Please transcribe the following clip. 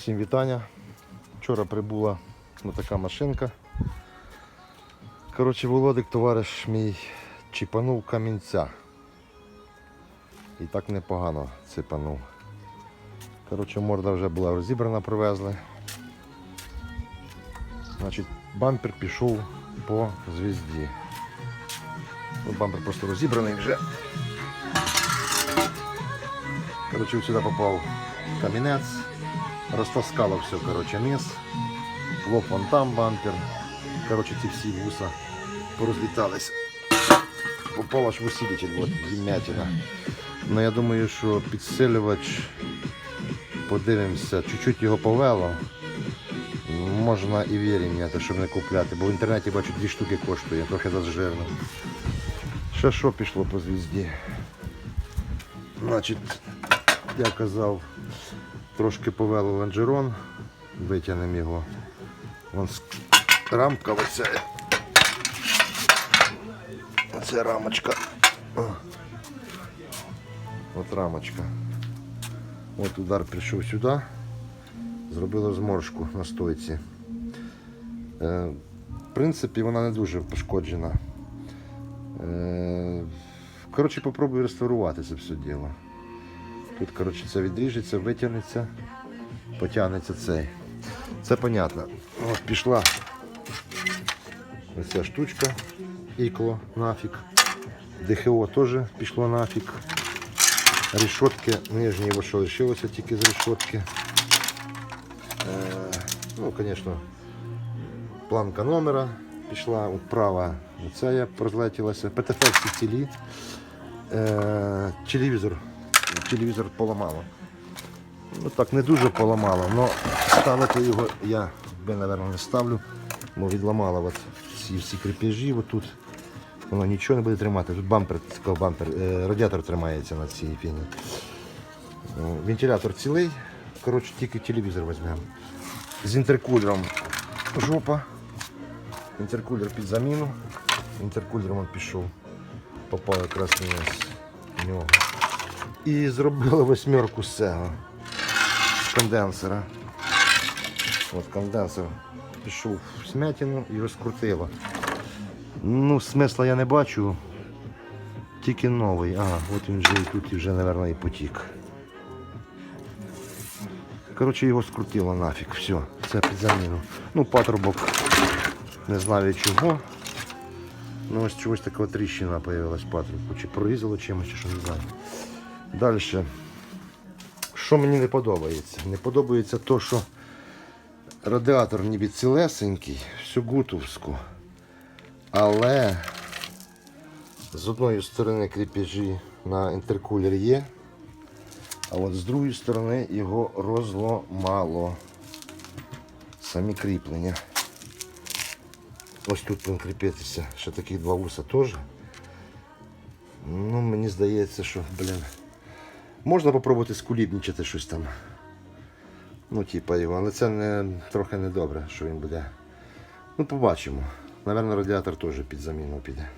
Всім вітання. Вчора прибула така машинка. Коротше, Володик, товариш мій, чіпанув камінця. І так непогано ципанув. Коротше, морда вже була розібрана, привезли. Значить, бампер пішов по звізді. Ну, бампер просто розібраний вже. Коротше, сюди попав камінець, розтаскало все, коротше, низ, лоб вон там бампер. Коротше, ці всі вуса порозлітались. Попав аж в усилитель, от, вмятина. Ну я думаю, що підсилювач, подивимося, чуть-чуть його повело. Можна і вірі м'яти, щоб не купляти, бо в інтернеті бачу дві штуки коштує, трохи зажирно. Ще що пішло по звізді? Значить, я казав, трошки повело лонжерон, витягнемо його. Вон рамка оця. Оце рамочка. От рамочка. От удар прийшов сюди, зробило зморшку на стойці. Е, в принципі, вона не дуже пошкоджена. Е, коротше, попробую реставрувати це все діло. Тут, коротше, це відріжеться, витягнеться, потягнеться цей. Це понятно. От пішла ось ця штучка, ікло нафіг. ДХО теж пішло нафіг. Решетки, нижні ось що лишилося тільки з решетки. Е, ну, звісно, планка номера пішла, от права, оця я розлетілася. ПТФ всі цілі. Е, телевізор. Телевізор поламало. Ну так, не дуже поламало, але ставити його я би, мабуть, не ставлю, бо відламало от ці всі крепежі отут. Воно нічого не буде тримати. Тут бампер, бампер, е, радіатор тримається на цій фіні. Е, Вентилятор цілий. Коротше, тільки телевізор візьмемо. З інтеркулером жопа. Інтеркулер під заміну. Інтеркулером він пішов. Попав якраз в нього. І зробили восьмерку з цього. З конденсера. От конденсер пішов в смятину і розкрутило. Ну, смисла я не бачу. Тільки новий. Ага, от він вже і тут і вже, мабуть, і потік. Коротше, його скрутило нафіг. Все, це під заміну. Ну, патрубок не знаю чого. Ну ось чогось така тріщина появилась патрубку. Чи прорізало чимось, чи що не знаю. Далі. Що мені не подобається? Не подобається то, що радіатор ніби цілесенький, всю гутовську. Але з одної сторони кріпежі на інтеркулер є, а от з другої сторони його розломало. Самі кріплення. Ось тут він кріпиться, ще такі два вуса теж. Ну, мені здається, що, блін. Можна попробувати скулібнічити щось там. Ну, типа його, але це не, трохи не добре, що він буде. Ну, побачимо. Наверно, радіатор теж під заміну піде.